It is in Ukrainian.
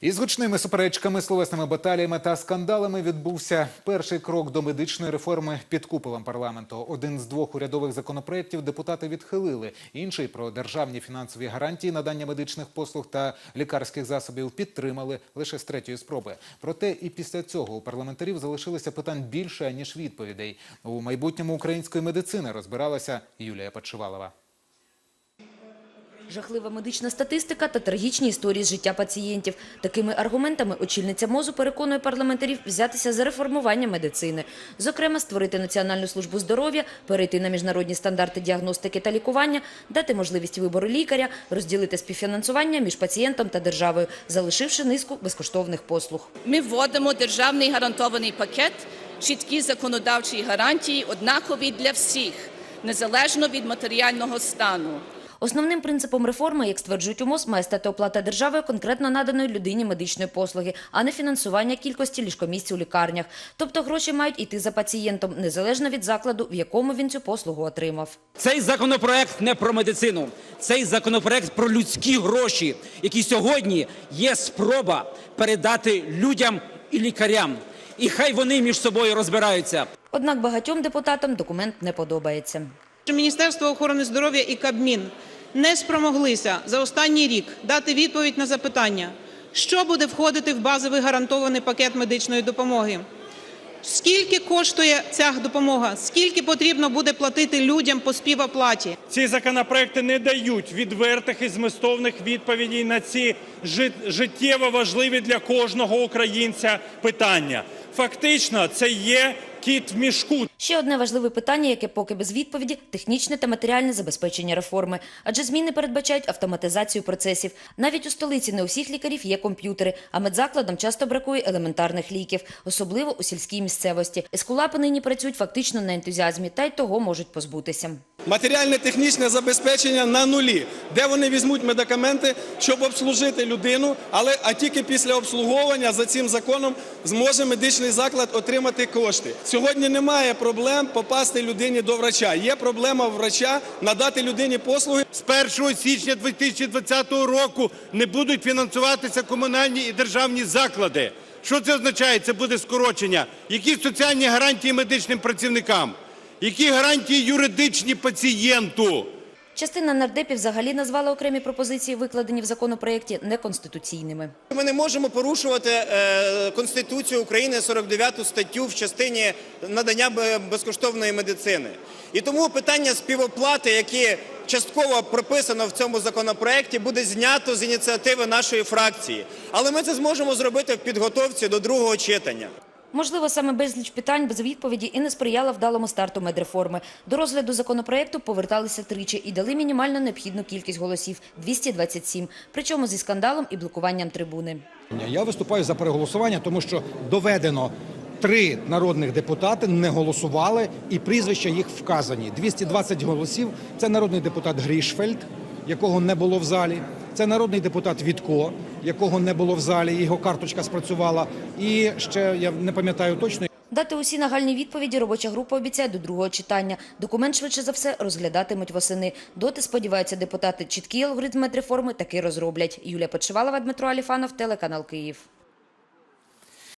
Із гучними суперечками, словесними баталіями та скандалами відбувся перший крок до медичної реформи під куполом парламенту. Один з двох урядових законопроєктів депутати відхилили. Інший про державні фінансові гарантії надання медичних послуг та лікарських засобів підтримали лише з третьої спроби. Проте і після цього у парламентарів залишилося питань більше ніж відповідей. У майбутньому української медицини розбиралася Юлія Подшивалова. Жахлива медична статистика та трагічні історії з життя пацієнтів. Такими аргументами очільниця МОЗу переконує парламентарів взятися за реформування медицини. Зокрема, створити Національну службу здоров'я, перейти на міжнародні стандарти діагностики та лікування, дати можливість вибору лікаря, розділити співфінансування між пацієнтом та державою, залишивши низку безкоштовних послуг. Ми вводимо державний гарантований пакет, чіткі законодавчі гарантії, однакові для всіх, незалежно від матеріального стану. Основним принципом реформи, як стверджують у МОЗ, має стати оплата державою конкретно наданої людині медичної послуги, а не фінансування кількості ліжкомісць у лікарнях. Тобто гроші мають йти за пацієнтом, незалежно від закладу, в якому він цю послугу отримав. Цей законопроект не про медицину, цей законопроект про людські гроші, які сьогодні є спроба передати людям і лікарям. І хай вони між собою розбираються. Однак багатьом депутатам документ не подобається. Міністерство охорони здоров'я і Кабмін не спромоглися за останній рік дати відповідь на запитання, що буде входити в базовий гарантований пакет медичної допомоги. Скільки коштує ця допомога? Скільки потрібно буде платити людям по співоплаті? Ці законопроекти не дають відвертих і змістовних відповідей на ці жит- життєво важливі для кожного українця питання. Фактично, це є кіт в мішку. Ще одне важливе питання, яке поки без відповіді – технічне та матеріальне забезпечення реформи. Адже зміни передбачають автоматизацію процесів. Навіть у столиці не у всіх лікарів є комп'ютери, а медзакладам часто бракує елементарних ліків, особливо у сільській місцевості. Ескулапи нині працюють фактично на ентузіазмі, та й того можуть позбутися. Матеріальне-технічне забезпечення на нулі, де вони візьмуть медикаменти, щоб обслужити людину, але а тільки після обслуговування за цим законом зможе медичний заклад отримати кошти. Сьогодні немає проблем попасти людині до врача. Є проблема врача надати людині послуги. З 1 січня 2020 року не будуть фінансуватися комунальні і державні заклади. Що це означає? Це буде скорочення. Які соціальні гарантії медичним працівникам? Які гарантії юридичні пацієнту? Частина нардепів взагалі назвала окремі пропозиції, викладені в законопроєкті, неконституційними. Ми не можемо порушувати е, Конституцію України 49 статтю в частині надання безкоштовної медицини. І тому питання співоплати, яке частково прописано в цьому законопроекті, буде знято з ініціативи нашої фракції. Але ми це зможемо зробити в підготовці до другого читання. Можливо, саме безліч питань без відповіді і не сприяла вдалому старту медреформи. До розгляду законопроекту поверталися тричі і дали мінімально необхідну кількість голосів – 227, причому зі скандалом і блокуванням трибуни. Я виступаю за переголосування, тому що доведено. Три народних депутати не голосували, і прізвища їх вказані. 220 голосів. Це народний депутат Грішфельд, якого не було в залі. Це народний депутат Вітко, якого не було в залі. Його карточка спрацювала. І ще я не пам'ятаю точно. Дати усі нагальні відповіді робоча група обіцяє до другого читання. Документ швидше за все розглядатимуть восени. Доти, сподіваються депутати, чіткий алгоритм медреформи таки розроблять. Юлія Почивалова, Дмитро Аліфанов, телеканал Київ.